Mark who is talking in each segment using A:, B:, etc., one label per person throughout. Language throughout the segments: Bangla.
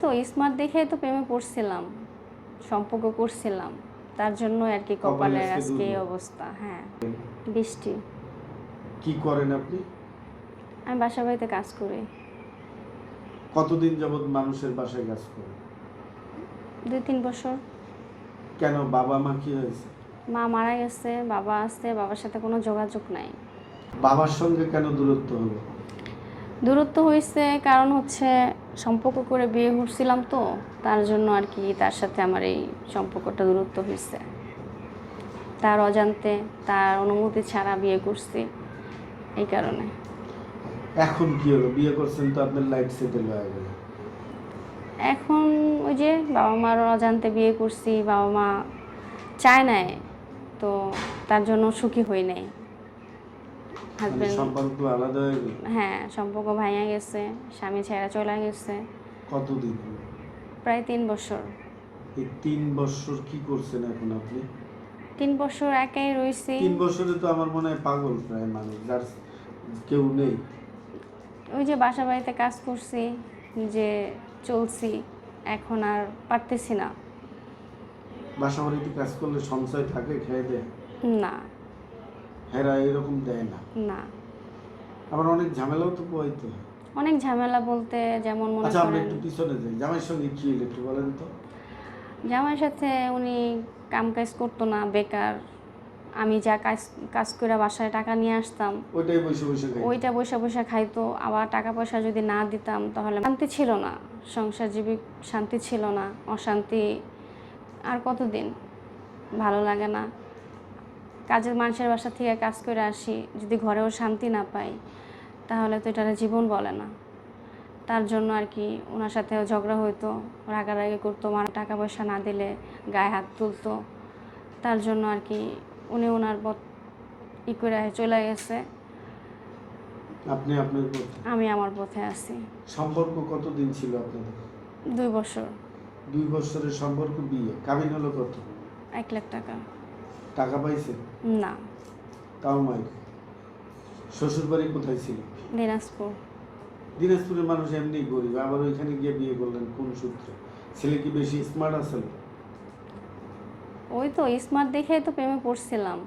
A: তো স্মার্ট দেখে তো প্রেমে পড়ছিলাম সম্পর্ক করছিলাম তার জন্য আর কি
B: কপালে
A: কপালের
B: আজকে
A: এই অবস্থা হ্যাঁ বৃষ্টি।
B: কি করেন আপনি?
A: আমি বাসা বাড়িতে কাজ করি।
B: কতদিন যাবত মানুষের বাসায় কাজ করেন?
A: দুই তিন বছর।
B: কেন বাবা মা কি হয়েছে?
A: মা মারা গেছে বাবা আছে বাবার সাথে কোনো যোগাযোগ নাই।
B: বাবার সঙ্গে কেন দূরত্ব হলো?
A: দূরত্ব হয়েছে কারণ হচ্ছে সম্পর্ক করে বিয়ে করছিলাম তো তার জন্য আর কি তার সাথে আমার এই সম্পর্কটা দূরত্ব হয়েছে তার অজান্তে তার অনুমতি ছাড়া বিয়ে করছি এই কারণে।
B: এখন কি হলো? বিয়ে করছেন তো আপনার লাইফ সেটেল হয়ে গেল।
A: এখন ওই যে বাবা মার অজান্তে বিয়ে করছি বাবা মা চায় নাই তো তার জন্য সুখী হই নাই। হাজবেন্ড
B: সম্পর্ক আলাদা হয়ে গেল?
A: হ্যাঁ সম্পর্ক ভাইয়া গেছে স্বামী ছেড়া চলে গেছে।
B: কতদিন?
A: প্রায় তিন বছর।
B: এই তিন বছর কি করছেন এখন আপনি?
A: তিন বছর একাই রয়েছি
B: তিন বছরে তো আমার মনে হয় পাগল প্রায় মানুষ যার কেউ নেই।
A: ওই যে বাসা বাড়িতে কাজ করছি যে চলছি এখন আর পারতেছি না।
B: বাসা বাড়িতে কাজ করলে সঞ্চয় থাকে খেয়ে দেয়?
A: না।
B: হেরা এরকম দেয় না।
A: না।
B: আবার অনেক ঝামেলাও তো পোয়াইতে হয়।
A: অনেক ঝামেলা বলতে যেমন মনে
B: আচ্ছা একটু পিছনে যাই। জামাইয়ের সঙ্গে কি হলো একটু বলেন তো?
A: জামাইয়ের সাথে উনি কাম কাজ করতো না বেকার। আমি যা কাজ কাজ করে বাসায় টাকা নিয়ে আসতাম।
B: ওইটাই বসে বসে
A: ওইটা বসে বসে খাইতো। আবার টাকা পয়সা যদি না দিতাম তাহলে শান্তি ছিল না। সংসার জীবিক শান্তি ছিল না অশান্তি। আর কতদিন? ভালো লাগে না। কাজের মানুষের বাসা থেকে কাজ করে আসি যদি ঘরেও শান্তি না পাই তাহলে তো এটা জীবন বলে না। তার জন্য আর কি ওনার সাথে ঝগড়া হইতো রাগারাগি করতো আমার টাকা পয়সা না দিলে গায়ে হাত তুলতো। তার জন্য আর কি উনি ওনার ই করে চলে গেছে।
B: আপনি আপনার পথে।
A: আমি আমার পথে আছি।
B: সম্পর্ক কতদিন ছিল আপনাদের?
A: দুই বছর।
B: দুই বছরের সম্পর্ক বিয়ে কাবিন হলো কত?
A: এক লাখ টাকা।
B: টাকা পাইছে?
A: না।
B: তাও মাই শ্বশুর বাড়ি কোথায় ছিল?
A: দিনাজপুর।
B: দিনাজপুরের মানুষ এমনি গরিব আবার ওইখানে গিয়ে বিয়ে করলেন কোন সূত্রে? ছেলে কি বেশি স্মার্ট আসলে
A: ওই তো স্মার্ট দেখে তো প্রেমে পড়ছিলাম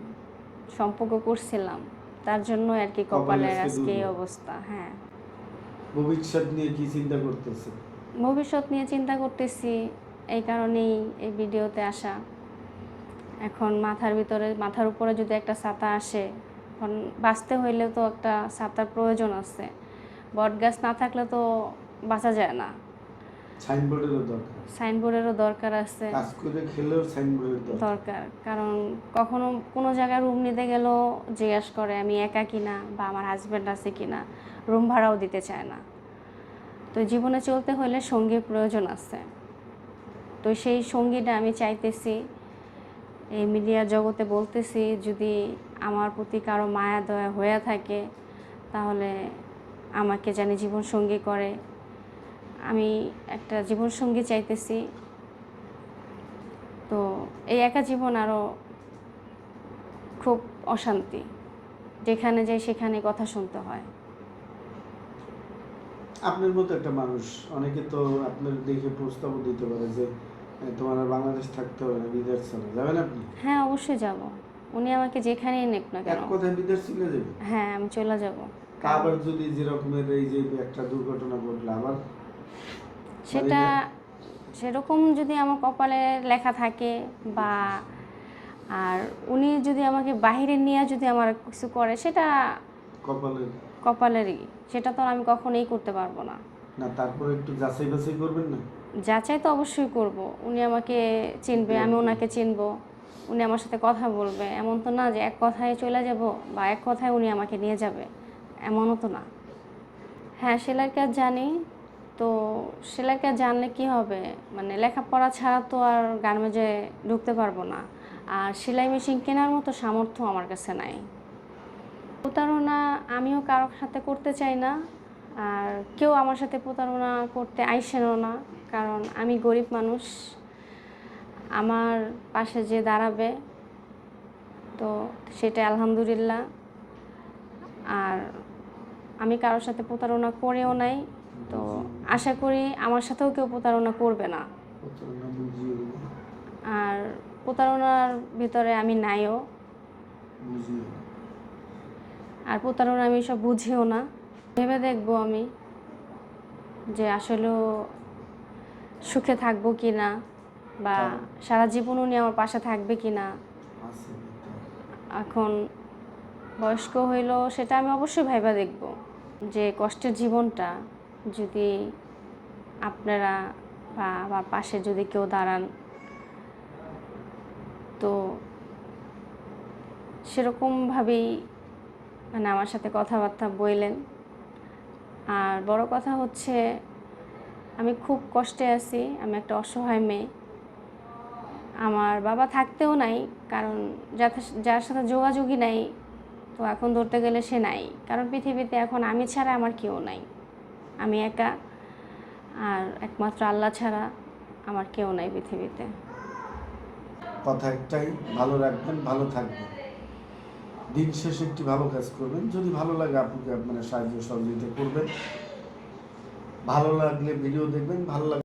A: সম্পর্ক করছিলাম তার জন্য আর কি
B: কপালে
A: কপালের
B: আজকে
A: আজকে এই অবস্থা হ্যাঁ।
B: ভবিষ্যৎ নিয়ে কি চিন্তা করতেছে?
A: ভবিষ্যৎ নিয়ে চিন্তা করতেছি এই কারণেই এই ভিডিওতে আসা। এখন মাথার ভিতরে মাথার উপরে যদি একটা ছাতা আসে এখন বাঁচতে হইলে তো একটা ছাতার প্রয়োজন আছে। বট গাছ না থাকলে তো বাঁচা যায় না।
B: সাইনবোর্ডেরও দরকার।
A: সাইনবোর্ডেরও দরকার আছে।
B: কাজ করে খেলেও সাইনবোর্ডের দরকার।
A: দরকার। কারণ কখনো কোনো জায়গায় রুম নিতে গেলেও জিজ্ঞেস করে আমি একা কিনা বা আমার হাজব্যান্ড আছে কিনা? রুম ভাড়াও দিতে চায় না। তো জীবনে চলতে হলে সঙ্গীর প্রয়োজন আছে। তো সেই সঙ্গীটা আমি চাইতেছি এই মিডিয়া জগতে বলতেছি, যদি আমার প্রতি কারও মায়া, দয়া হয়ে থাকে, তাহলে আমাকে জানি জীবনসঙ্গী করে। আমি একটা জীবনসঙ্গী চাইতেছি। তো এই একা জীবন আরও খুব অশান্তি। যেখানে যাই সেখানে কথা শুনতে হয়।
B: আপনার মতো একটা মানুষ, অনেকে তো আপনার দেখে প্রস্তাবও দিতে পারে যে তোমার বাংলাদেশ থাকতে হবে না বিদেশ চলে যাবেন আপনি?
A: হ্যাঁ অবশ্যই যাব। উনি আমাকে যেখানেই নেক না
B: এক
A: কেন
B: কথায় বিদেশ চলে যাবে?
A: হ্যাঁ আমি চলে যাব।
B: আবার যদি যেরকমের এই যে একটা দুর্ঘটনা ঘটলো আবার?
A: সেটা সেরকম যদি আমার কপালে লেখা থাকে বা আর উনি যদি আমাকে বাইরে নিয়ে যদি আমার কিছু করে সেটা
B: কপালে
A: কপালেরই। সেটা তো আমি কখনোই করতে পারব না।
B: না তারপরে একটু যাচাই বাছাই করবেন না?
A: যাচাই তো অবশ্যই করব। উনি আমাকে চিনবে আমি ওনাকে চিনব। উনি আমার সাথে কথা বলবে। এমন তো না যে এক কথায় চলে যাব বা এক কথায় উনি আমাকে নিয়ে যাবে। এমনও তো না। হ্যাঁ সেলাই কাজ জানি। তো সেলাই কাজ জানলে কি হবে? মানে লেখাপড়া ছাড়া তো আর গার্মেন্টে ঢুকতে পারব না। আর সেলাই মেশিন কেনার মতো সামর্থ্য আমার কাছে নাই। প্রতারণা আমিও কারোর সাথে করতে চাই না। আর কেউ আমার সাথে প্রতারণা করতে আইসেনও না, কারণ আমি গরিব মানুষ। আমার পাশে যে দাঁড়াবে, তো সেটা আলহামদুলিল্লাহ। আর আমি কারোর সাথে প্রতারণা করেও নাই, তো আশা করি আমার সাথেও কেউ প্রতারণা করবে না। আর প্রতারণার ভিতরে আমি নাইও। আর প্রতারণা আমি সব বুঝিও না। ভেবে দেখব আমি যে আসলেও সুখে থাকব কি না বা সারা জীবন উনি আমার পাশে থাকবে কি না এখন বয়স্ক হইল সেটা আমি অবশ্যই ভাইবা দেখব যে কষ্টের জীবনটা যদি আপনারা বা আমার পাশে যদি কেউ দাঁড়ান তো সেরকমভাবেই মানে আমার সাথে কথাবার্তা বললেন। আর বড় কথা হচ্ছে, আমি খুব কষ্টে আছি, আমি একটা অসহায় মেয়ে। আমার বাবা থাকতেও নাই, কারণ যার সাথে যোগাযোগই নাই, তো এখন ধরতে গেলে সে নাই। কারণ পৃথিবীতে এখন আমি ছাড়া আমার কেউ নাই। আমি একা, আর একমাত্র আল্লাহ ছাড়া আমার কেউ নাই পৃথিবীতে।
B: কথা একটাই, ভালো রাখবেন, ভালো থাকবেন। দিন শেষে একটি ভালো কাজ করবেন। যদি ভালো লাগে আপনাকে মানে সাহায্য সহযোগিতা করবেন। ভালো লাগলে ভিডিও দেখবেন, ভালো লাগলে